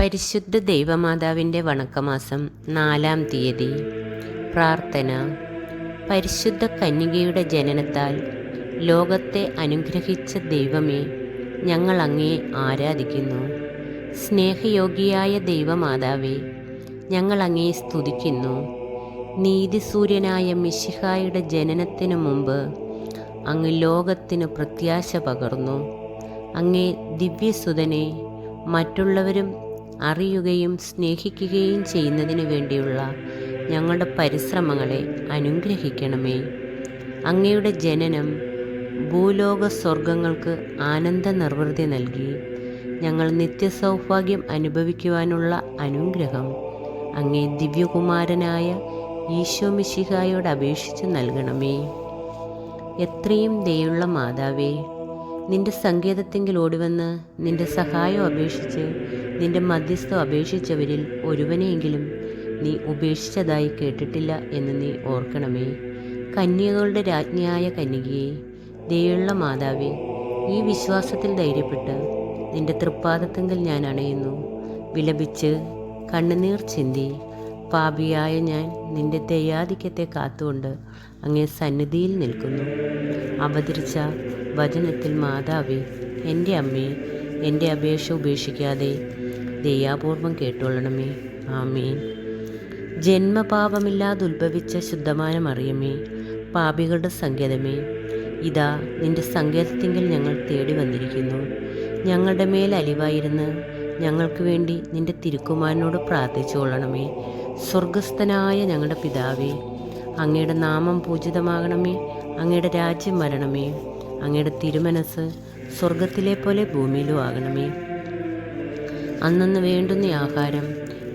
പരിശുദ്ധ ദൈവമാതാവിന്റെ വണക്കമാസം നാലാം തീയതി. പ്രാർത്ഥന. പരിശുദ്ധ കന്യകയുടെ ജനനത്താൽ ലോകത്തെ അനുഗ്രഹിച്ച ദൈവമേ ഞങ്ങൾ അങ്ങേ ആരാധിക്കുന്നു. സ്നേഹയോഗിയായ ദൈവമാതാവേ ഞങ്ങൾ അങ്ങേ സ്തുതിക്കുന്നു. നീതിസൂര്യനായ മിശിഹായുടെ ജനനത്തിനു മുമ്പ് അങ്ങ് ലോകത്തിന് പ്രത്യാശ പകർന്നു. അങ്ങേ ദിവ്യസുതനെ മറ്റുള്ളവരും അറിയുകയും സ്നേഹിക്കുകയും ചെയ്യുന്നതിന് വേണ്ടിയുള്ള ഞങ്ങളുടെ പരിശ്രമങ്ങളെ അനുഗ്രഹിക്കണമേ. അങ്ങയുടെ ജനനം ഭൂലോക സ്വർഗങ്ങൾക്ക് ആനന്ദ നിർവൃതി നൽകി ഞങ്ങൾ നിത്യസൗഭാഗ്യം അനുഭവിക്കുവാനുള്ള അനുഗ്രഹം അങ്ങേ ദിവ്യകുമാരനായ ഈശോ മിശിഹായോട് അപേക്ഷിച്ച് നൽകണമേ. എത്രയും ദയുള്ള മാതാവേ നിന്റെ സങ്കേതത്തെങ്കിൽ ഓടിവന്ന് നിന്റെ സഹായം അപേക്ഷിച്ച് നിന്റെ മധ്യസ്ഥം അപേക്ഷിച്ചവരിൽ ഒരുവനെയെങ്കിലും നീ ഉപേക്ഷിച്ചതായി കേട്ടിട്ടില്ല എന്ന് നീ ഓർക്കണമേ. കന്യകളുടെ രാജ്ഞിയായ കന്യകയെ ദയുള്ള മാതാവേ ഈ വിശ്വാസത്തിൽ ധൈര്യപ്പെട്ട് നിന്റെ തൃപ്പാദത്തെങ്കിൽ ഞാൻ അണയുന്നു. വിലപിച്ച് കണ്ണുനീർ ചിന്തി പാപിയായ ഞാൻ നിന്റെ ദയാധിക്യത്തെ കാത്തുകൊണ്ട് അങ്ങേ സന്നിധിയിൽ നിൽക്കുന്നു. അവതരിച്ച വചനത്തിൽ മാതാവേ എന്റെ അമ്മേ എന്റെ അപേക്ഷ ഉപേക്ഷിക്കാതെ ദയാപൂർവം കേട്ടോളണമേ. ആമീൻ. ജന്മപാപമില്ലാതെ ഉത്ഭവിച്ച ശുദ്ധമായ മറിയമേ പാപികളുടെ സങ്കേതമേ. ഇതാ നിന്റെ സങ്കേതത്തിങ്കിൽ ഞങ്ങൾ തേടി വന്നിരിക്കുന്നു. ഞങ്ങളുടെ മേൽ അലിവായിരുന്ന് ഞങ്ങൾക്ക് വേണ്ടി നിന്റെ തിരുക്കുമാരനോട് പ്രാർത്ഥിച്ചു കൊള്ളണമേ സ്വർഗസ്ഥനായ ഞങ്ങളുടെ പിതാവേ അങ്ങയുടെ നാമം പൂജിതമാകണമേ. അങ്ങയുടെ രാജ്യം വരണമേ. അങ്ങയുടെ തിരുമനസ് സ്വർഗത്തിലെ പോലെ ഭൂമിയിലും ആകണമേ. അന്നന്ന് വേണ്ടുന്ന ആഹാരം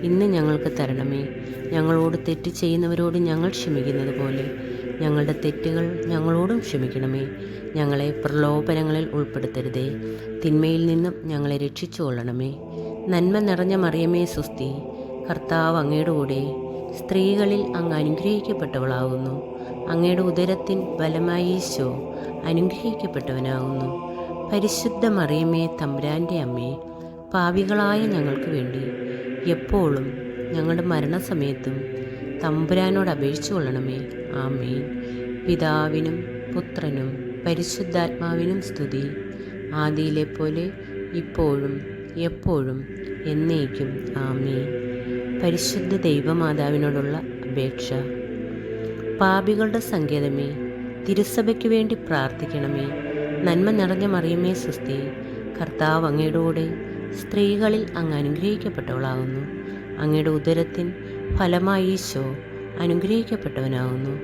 ഇന്ന് ഞങ്ങൾക്ക് തരണമേ. ഞങ്ങളോട് തെറ്റ് ചെയ്യുന്നവരോട് ഞങ്ങൾ ക്ഷമിക്കുന്നത് പോലെ ഞങ്ങളുടെ തെറ്റുകൾ ഞങ്ങളോടും ക്ഷമിക്കണമേ. ഞങ്ങളെ പ്രലോഭനങ്ങളിൽ ഉൾപ്പെടുത്തരുതേ. തിന്മയിൽ നിന്നും ഞങ്ങളെ രക്ഷിച്ചു കൊള്ളണമേ. നന്മ നിറഞ്ഞ മറിയമേ സുസ്തി കർത്താവ് അങ്ങയുടെ കൂടെ സ്ത്രീകളിൽ അങ്ങ് അനുഗ്രഹിക്കപ്പെട്ടവളാകുന്നു അങ്ങയുടെ ഉദരത്തിൻ ബലമായി ഈശോ അനുഗ്രഹിക്കപ്പെട്ടവനാകുന്നു. പരിശുദ്ധ മറിയമേ തമ്പുരാന്റെ അമ്മേ പാവികളായ ഞങ്ങൾക്ക് വേണ്ടി എപ്പോഴും ഞങ്ങളുടെ മരണസമയത്തും തമ്പുരാനോട് അപേക്ഷിച്ചു കൊള്ളണമേ. ആമേൻ. പിതാവിനും പുത്രനും പരിശുദ്ധാത്മാവിനും സ്തുതി. ആദിയിലെ പോലെ ഇപ്പോഴും എപ്പോഴും എന്നേക്കും ആമേൻ. പരിശുദ്ധ ദൈവമാതാവിനോടുള്ള അപേക്ഷ. പാപികളുടെ സങ്കേതമേ തിരുസഭയ്ക്ക് വേണ്ടി പ്രാർത്ഥിക്കണമേ. നന്മ നിറഞ്ഞ മറിയമേ സുസ്തി കർത്താവ് അങ്ങയുടെ കൂടെ സ്ത്രീകളിൽ അങ്ങ് അനുഗ്രഹിക്കപ്പെട്ടവളാകുന്നു. അങ്ങയുടെ ഉദരത്തിൻ ഫലമായി ഈശോ അനുഗ്രഹിക്കപ്പെട്ടവനാകുന്നു.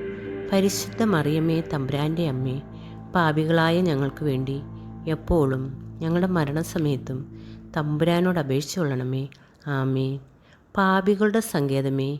പരിശുദ്ധ മറിയമ്മേ തമ്പുരാന്റെ അമ്മേ പാപികളായ ഞങ്ങൾക്ക് വേണ്ടി എപ്പോഴും ഞങ്ങളുടെ മരണസമയത്തും തമ്പുരാനോട് അപേക്ഷിച്ചു കൊള്ളണമേ. ആമേ പാപികളുടെ സങ്കേതമേ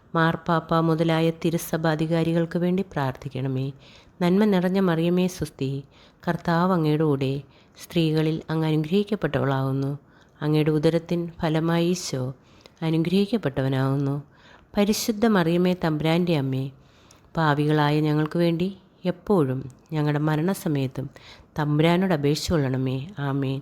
മാർപ്പാപ്പ മുതലായ തിരുസഭ അധികാരികൾക്ക് വേണ്ടി പ്രാർത്ഥിക്കണമേ. നന്മ നിറഞ്ഞ മറിയമേ സുസ്തി കർത്താവ് അങ്ങയുടെ കൂടെ സ്ത്രീകളിൽ അങ്ങ് അനുഗ്രഹിക്കപ്പെട്ടവളാകുന്നു അങ്ങയുടെ ഉദരത്തിൻ ഫലമായി ഈശോ അനുഗ്രഹിക്കപ്പെട്ടവനാകുന്നു പരിശുദ്ധ മറിയമേ തമ്പ്രാന്റെ അമ്മേ പാവികളായ ഞങ്ങൾക്ക് വേണ്ടി എപ്പോഴും ഞങ്ങളുടെ മരണസമയത്തും തമ്പുരാനോട് അപേക്ഷിച്ചുകൊള്ളണമേ ആമേൻ.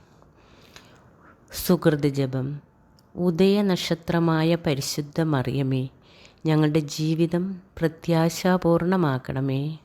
സുഹൃത് ജപം ഉദയനക്ഷത്രമായ പരിശുദ്ധ മറിയമേ ഞങ്ങളുടെ ജീവിതം പ്രത്യാശാപൂർണമാക്കണമേ.